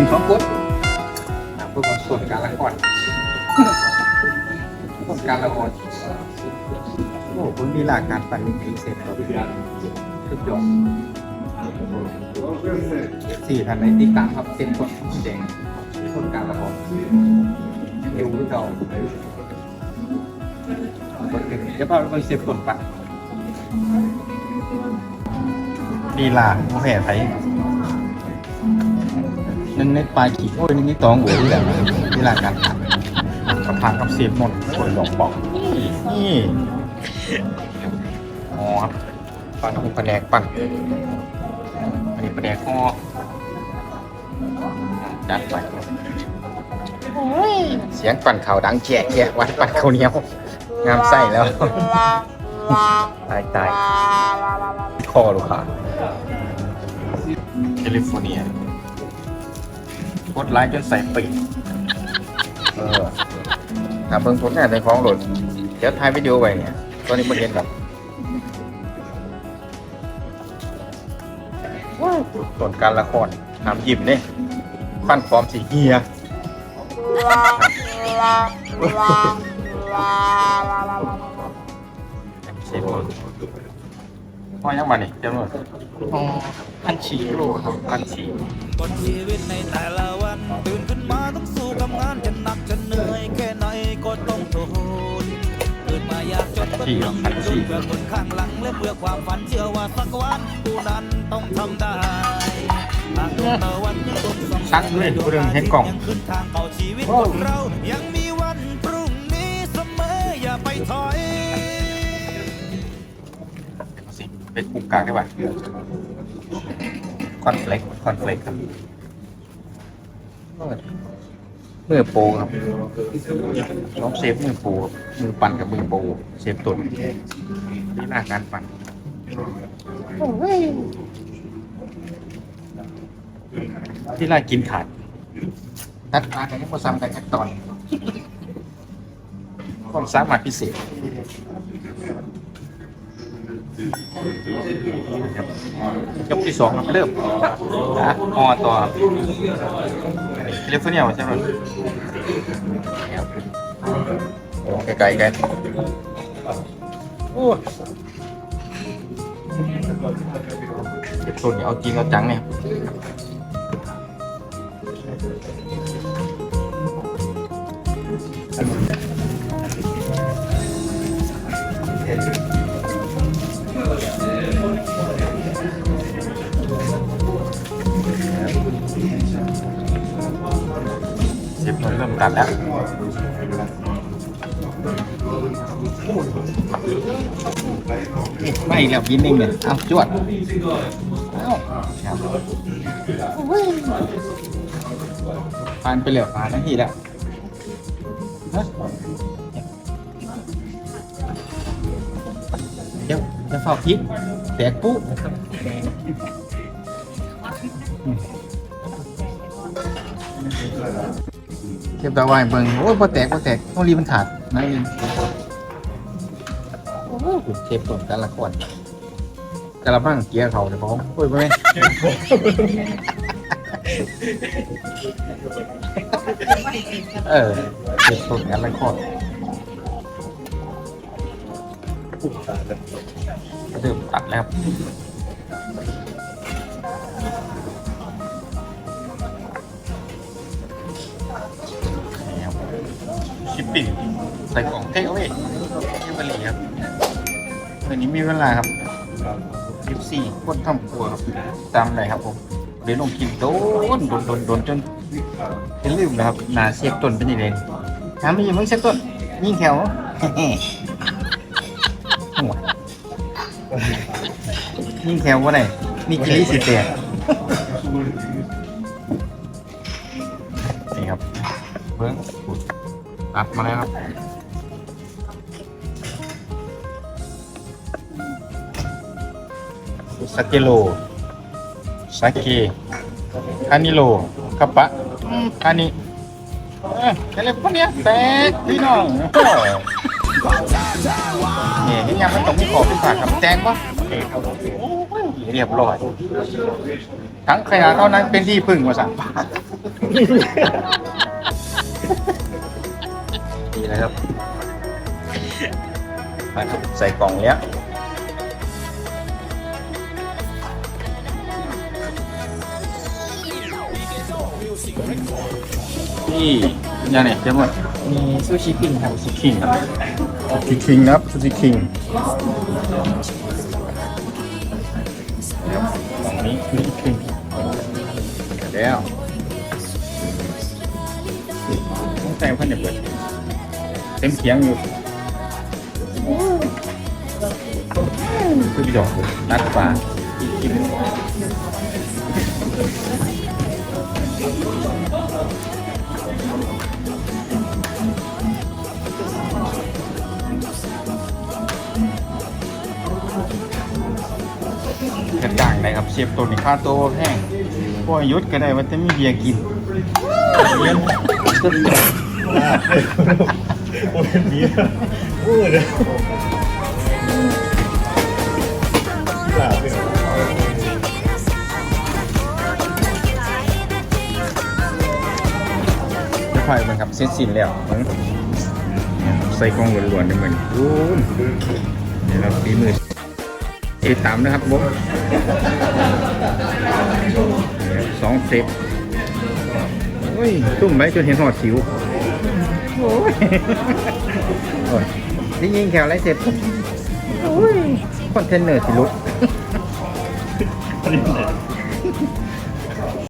กินสองกดนะเพื่อความส่วนการละก่อนส่วนการละก่อนโอ้คุณมีหลักการปั่นจริงๆเสร็จแล้วสุดยอดสี่พันในติ๊กตังครับเส้นสดแดงส่วนการละก่อนเอวที่เรากดหนึ่งเดี๋ยวพอเราเสียบส่วนปั่นลีลาโอเคไทย นั่นในปลายขีดโอ้ยนี่ตองหัวที่แบบลีลาการตัดกับทางกับเสียบหมดคนหลงบอกนี่อ๋อครับปั่นของแผนกปั่นอันนี้แผนกหอจัดไปเสียงปั่นข่าวดังแฉะแฉะวัดปั่นข้าวเหนียวงามไส้แล้วตายตายคอลูกค้าแคลิฟอร์เนีย ดไลค์จนใส่ปีกเออถามเบิ่งผลงานในของโหลดเดี๋ยวถ่ายวิดีโอไว้เนี่ยตอนนี้มาเรียนแบบต้นการละครถามยิ้มเนี่ยฟันฟอร์มสีเฮียเสียบหมดพอยังมาเนี่ยจำนวนอ๋อพันฉี่โลครับพันสี่ บนชีวิตในแต่ละวัน ตื่นขึ้นมาต้องสู้กับงานจะหนักจะเหนื่อยแค่ไหนก็ต้องทนเกิดมาอยากจนก็ต้องดิ้นรนเพื่อคนข้างหลังและเพื่อความฝันเชื่อว่าสักวันกูนั้นต้องทำได้หากดวงตะวันยังคงส่องชักเลยเรื่องเห็นกล่องยังขึ้นทางเข้าชีวิตคนเรา ยังมีวันพรุ่งนี้เสมออย่าไปถอยสิเป็นกลุ่มกลางได้ป่ะคอนเฟล็กคอนเฟล็กครับ มือโปรครับน้องเซฟมือโปรครับมือปั่นกับมือโปรเซฟตุนนี่หน้าการปั่นที่ไล่กินขาดตัดขาดกันยังพอซ้ำกันแค่ตอนความสามารถพิเศษยกที่สองเริ่มนะออต่อ เรียกเนียลใช่ไหมโอ้ไกลๆกันโอ้เด็กตุนเนี่ยเอาจริงเอาจังเนี่ยเสียบตุนเริ่มตัดแล้ว ไม่แล้วบินเองเนี่ยเอาจวดเอาครับผ่านไปแล้วผ่านทั้งทีแล้วเดี๋ยวจะเฝ้าพริกแตกปุ๊ เก็บตาไว้เบิ่งโอ้ยพอแตกพอแตกต้องรีบมันขาดนั่นเองโอ้โหเชฟตัวแต่ละคนกระบังเกียร์เขาเดี๋ยวผมโอ้ยไปไหมเออเชฟตัวแต่ละคนเริ่มตัดแล้ว ชิปปิ้งใส่กล่องเทคเอาไว้ที่บริครับวันนี้มีเวลาครับสิบสี่คนทำครัวครับ ตามไหนครับผมเดี๋ยวลงกินโดนโดนโดนโดนจนเป็นลืมนะครับหนาเสียบต้นเป็นยังไงถามไม่ยังมึงเสียบต้นยิ่งแถวหัวยิ่งแถวว่าไหนมีกิริสิเตียัดมาแล้วครับสเกโลสาเกคานิโลคาปะคานิเอ้ยอะไรพวกเนี้ยแตกพี่น้องโอ้ยเนี่ยที่ยังไม่ต้องมีขอบพิพากกับแตงปะเอกเรียบร้อย ทั้งขยะเท่านั้นเป็นที่พึ่งมาสั่ง นี่นะครับไปครับใส่กล่องแล้วนี่ยังไงเจ้าหมดมีซูชิปิ้งครับซูชิคิงครับซูชิคิงนะครับซูชิคิงกล่องนี้ซูชิคิงแล้วต้องใส่พันเนี่ยเปิด เต็มเขียงอยู่คือพี่ดอกนัดฟ้าอีกกินกระจ่างเลยครับเชฟตัวนี้ค่าตัวแพงพวกยุทธก็ได้ว่าจะมีเบียร์กินเลี้ยง โอ้ยนี้โอ้ยเดี๋ยหลับเลยจะพายมันครับเสร็จสิ้นแล้วมึงใส่กล้องล้วนๆนี่มันโอ้ยเดี๋ยวเราฝีมือติดตามนะครับบุ๊สองเซฟโอ้ยตุ่มไปจนเห็นหอดสิว โอ้ยโอ้ยนี่ยิงแถวไรเสร็จโอ้ยคอนเทนเนอร์สิลุก อันนี้ไหน